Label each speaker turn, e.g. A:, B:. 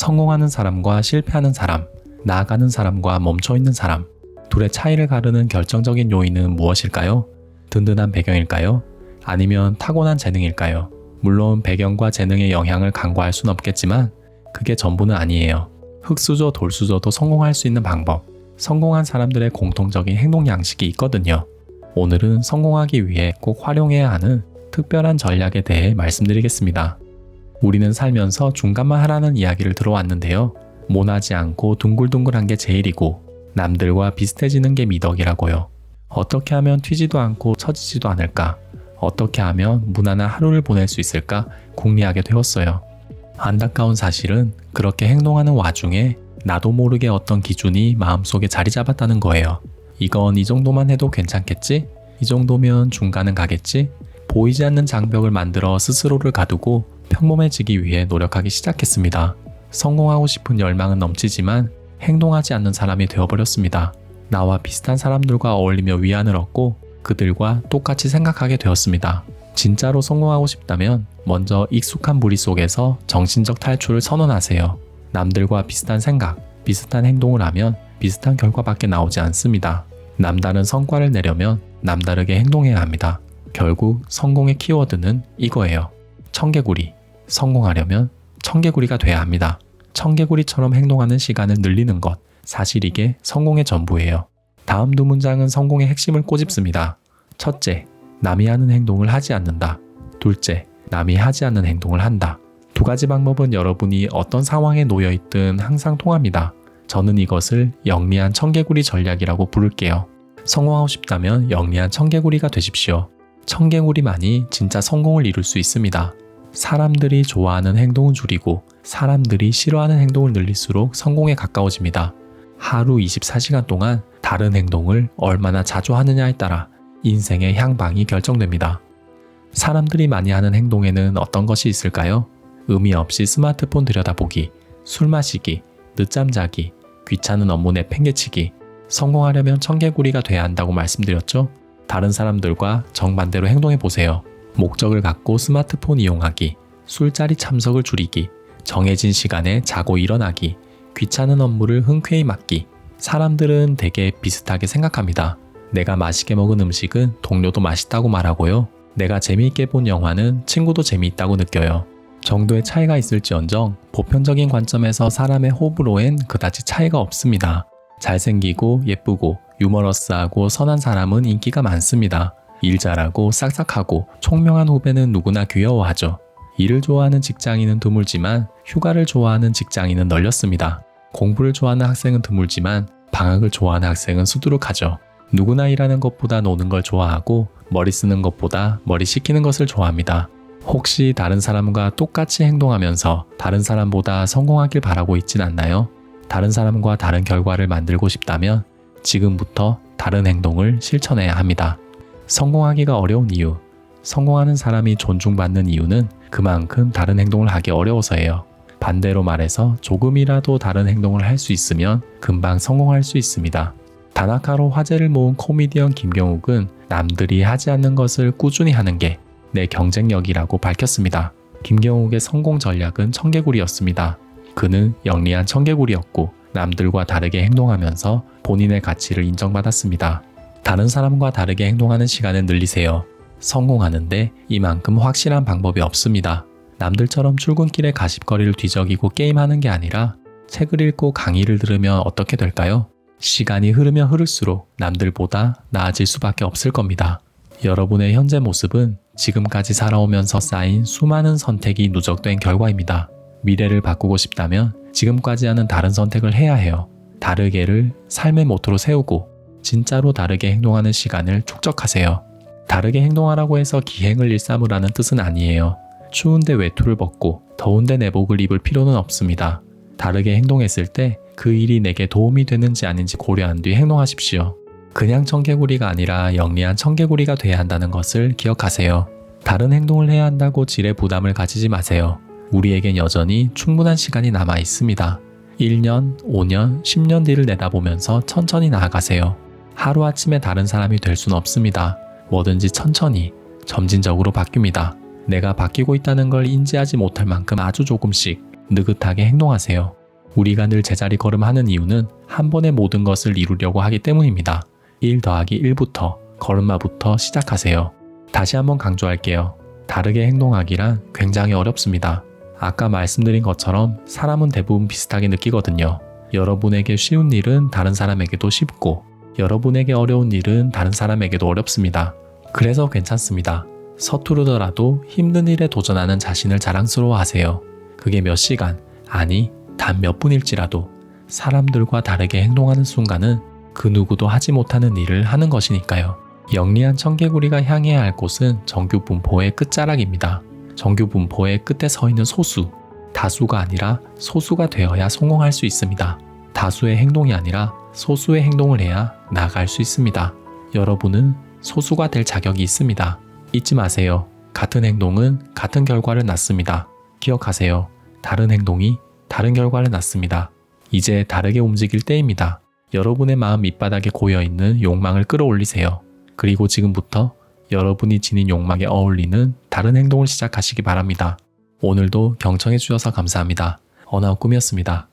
A: 성공하는 사람과 실패하는 사람, 나아가는 사람과 멈춰 있는 사람, 둘의 차이를 가르는 결정적인 요인은 무엇일까요? 든든한 배경일까요? 아니면 타고난 재능일까요? 물론 배경과 재능의 영향을 간과할 순 없겠지만 그게 전부는 아니에요. 흙수저, 돌수저도 성공할 수 있는 방법, 성공한 사람들의 공통적인 행동 양식이 있거든요. 오늘은 성공하기 위해 꼭 활용해야 하는 특별한 전략에 대해 말씀드리겠습니다. 우리는 살면서 중간만 하라는 이야기를 들어왔는데요. 모나지 않고 둥글둥글한 게 제일이고 남들과 비슷해지는 게 미덕이라고요. 어떻게 하면 튀지도 않고 처지지도 않을까? 어떻게 하면 무난한 하루를 보낼 수 있을까? 궁리하게 되었어요. 안타까운 사실은 그렇게 행동하는 와중에 나도 모르게 어떤 기준이 마음속에 자리 잡았다는 거예요. 이건 이 정도만 해도 괜찮겠지? 이 정도면 중간은 가겠지? 보이지 않는 장벽을 만들어 스스로를 가두고 평범해지기 위해 노력하기 시작했습니다. 성공하고 싶은 열망은 넘치지만 행동하지 않는 사람이 되어버렸습니다. 나와 비슷한 사람들과 어울리며 위안을 얻고 그들과 똑같이 생각하게 되었습니다. 진짜로 성공하고 싶다면 먼저 익숙한 무리 속에서 정신적 탈출을 선언하세요. 남들과 비슷한 생각, 비슷한 행동을 하면 비슷한 결과밖에 나오지 않습니다. 남다른 성과를 내려면 남다르게 행동해야 합니다. 결국 성공의 키워드는 이거예요. 청개구리. 성공하려면 청개구리가 돼야 합니다. 청개구리처럼 행동하는 시간을 늘리는 것. 사실 이게 성공의 전부예요. 다음 두 문장은 성공의 핵심을 꼬집습니다. 첫째, 남이 하는 행동을 하지 않는다. 둘째, 남이 하지 않는 행동을 한다. 두 가지 방법은 여러분이 어떤 상황에 놓여 있든 항상 통합니다. 저는 이것을 영리한 청개구리 전략이라고 부를게요. 성공하고 싶다면 영리한 청개구리가 되십시오. 청개구리만이 진짜 성공을 이룰 수 있습니다. 사람들이 좋아하는 행동은 줄이고 사람들이 싫어하는 행동을 늘릴수록 성공에 가까워집니다. 하루 24시간 동안 다른 행동을 얼마나 자주 하느냐에 따라 인생의 향방이 결정됩니다. 사람들이 많이 하는 행동에는 어떤 것이 있을까요? 의미 없이 스마트폰 들여다보기, 술 마시기, 늦잠 자기, 귀찮은 업무 내팽개치기, 성공하려면 청개구리가 돼야 한다고 말씀드렸죠? 다른 사람들과 정반대로 행동해 보세요. 목적을 갖고 스마트폰 이용하기, 술자리 참석을 줄이기, 정해진 시간에 자고 일어나기, 귀찮은 업무를 흔쾌히 맡기. 사람들은 되게 비슷하게 생각합니다. 내가 맛있게 먹은 음식은 동료도 맛있다고 말하고요. 내가 재미있게 본 영화는 친구도 재미있다고 느껴요. 정도의 차이가 있을지언정 보편적인 관점에서 사람의 호불호엔 그다지 차이가 없습니다. 잘생기고 예쁘고 유머러스하고 선한 사람은 인기가 많습니다. 일 잘하고 싹싹하고 총명한 후배는 누구나 귀여워하죠. 일을 좋아하는 직장인은 드물지만 휴가를 좋아하는 직장인은 널렸습니다. 공부를 좋아하는 학생은 드물지만 방학을 좋아하는 학생은 수두룩하죠. 누구나 일하는 것보다 노는 걸 좋아하고 머리 쓰는 것보다 머리 식히는 것을 좋아합니다. 혹시 다른 사람과 똑같이 행동하면서 다른 사람보다 성공하길 바라고 있진 않나요? 다른 사람과 다른 결과를 만들고 싶다면 지금부터 다른 행동을 실천해야 합니다. 성공하기가 어려운 이유. 성공하는 사람이 존중받는 이유는 그만큼 다른 행동을 하기 어려워서예요. 반대로 말해서 조금이라도 다른 행동을 할 수 있으면 금방 성공할 수 있습니다. 다나카로 화제를 모은 코미디언 김경욱은 남들이 하지 않는 것을 꾸준히 하는 게 내 경쟁력이라고 밝혔습니다. 김경욱의 성공 전략은 청개구리였습니다. 그는 영리한 청개구리였고 남들과 다르게 행동하면서 본인의 가치를 인정받았습니다. 다른 사람과 다르게 행동하는 시간을 늘리세요. 성공하는데 이만큼 확실한 방법이 없습니다. 남들처럼 출근길에 가십거리를 뒤적이고 게임하는 게 아니라 책을 읽고 강의를 들으면 어떻게 될까요? 시간이 흐르면 흐를수록 남들보다 나아질 수밖에 없을 겁니다. 여러분의 현재 모습은 지금까지 살아오면서 쌓인 수많은 선택이 누적된 결과입니다. 미래를 바꾸고 싶다면 지금까지 하는 다른 선택을 해야 해요. 다르게를 삶의 모토로 세우고 진짜로 다르게 행동하는 시간을 축적하세요. 다르게 행동하라고 해서 기행을 일삼으라는 뜻은 아니에요. 추운데 외투를 벗고 더운데 내복을 입을 필요는 없습니다. 다르게 행동했을 때 그 일이 내게 도움이 되는지 아닌지 고려한 뒤 행동하십시오. 그냥 청개구리가 아니라 영리한 청개구리가 돼야 한다는 것을 기억하세요. 다른 행동을 해야 한다고 질의 부담을 가지지 마세요. 우리에겐 여전히 충분한 시간이 남아 있습니다. 1년, 5년, 10년 뒤를 내다보면서 천천히 나아가세요. 하루아침에 다른 사람이 될 수는 없습니다. 뭐든지 천천히, 점진적으로 바뀝니다. 내가 바뀌고 있다는 걸 인지하지 못할 만큼 아주 조금씩 느긋하게 행동하세요. 우리가 늘 제자리 걸음하는 이유는 한 번에 모든 것을 이루려고 하기 때문입니다. 1 더하기 1부터 걸음마부터 시작하세요. 다시 한번 강조할게요. 다르게 행동하기란 굉장히 어렵습니다. 아까 말씀드린 것처럼 사람은 대부분 비슷하게 느끼거든요. 여러분에게 쉬운 일은 다른 사람에게도 쉽고 여러분에게 어려운 일은 다른 사람에게도 어렵습니다. 그래서 괜찮습니다. 서투르더라도 힘든 일에 도전하는 자신을 자랑스러워 하세요. 그게 몇 시간, 아니, 단 몇 분일지라도 사람들과 다르게 행동하는 순간은 그 누구도 하지 못하는 일을 하는 것이니까요. 영리한 청개구리가 향해야 할 곳은 정규 분포의 끝자락입니다. 정규 분포의 끝에 서 있는 소수, 다수가 아니라 소수가 되어야 성공할 수 있습니다. 다수의 행동이 아니라 소수의 행동을 해야 나아갈 수 있습니다. 여러분은 소수가 될 자격이 있습니다. 잊지 마세요. 같은 행동은 같은 결과를 낳습니다. 기억하세요. 다른 행동이 다른 결과를 낳습니다. 이제 다르게 움직일 때입니다. 여러분의 마음 밑바닥에 고여 있는 욕망을 끌어올리세요. 그리고 지금부터 여러분이 지닌 욕망에 어울리는 다른 행동을 시작하시기 바랍니다. 오늘도 경청해 주셔서 감사합니다. 어나운 꿈이었습니다.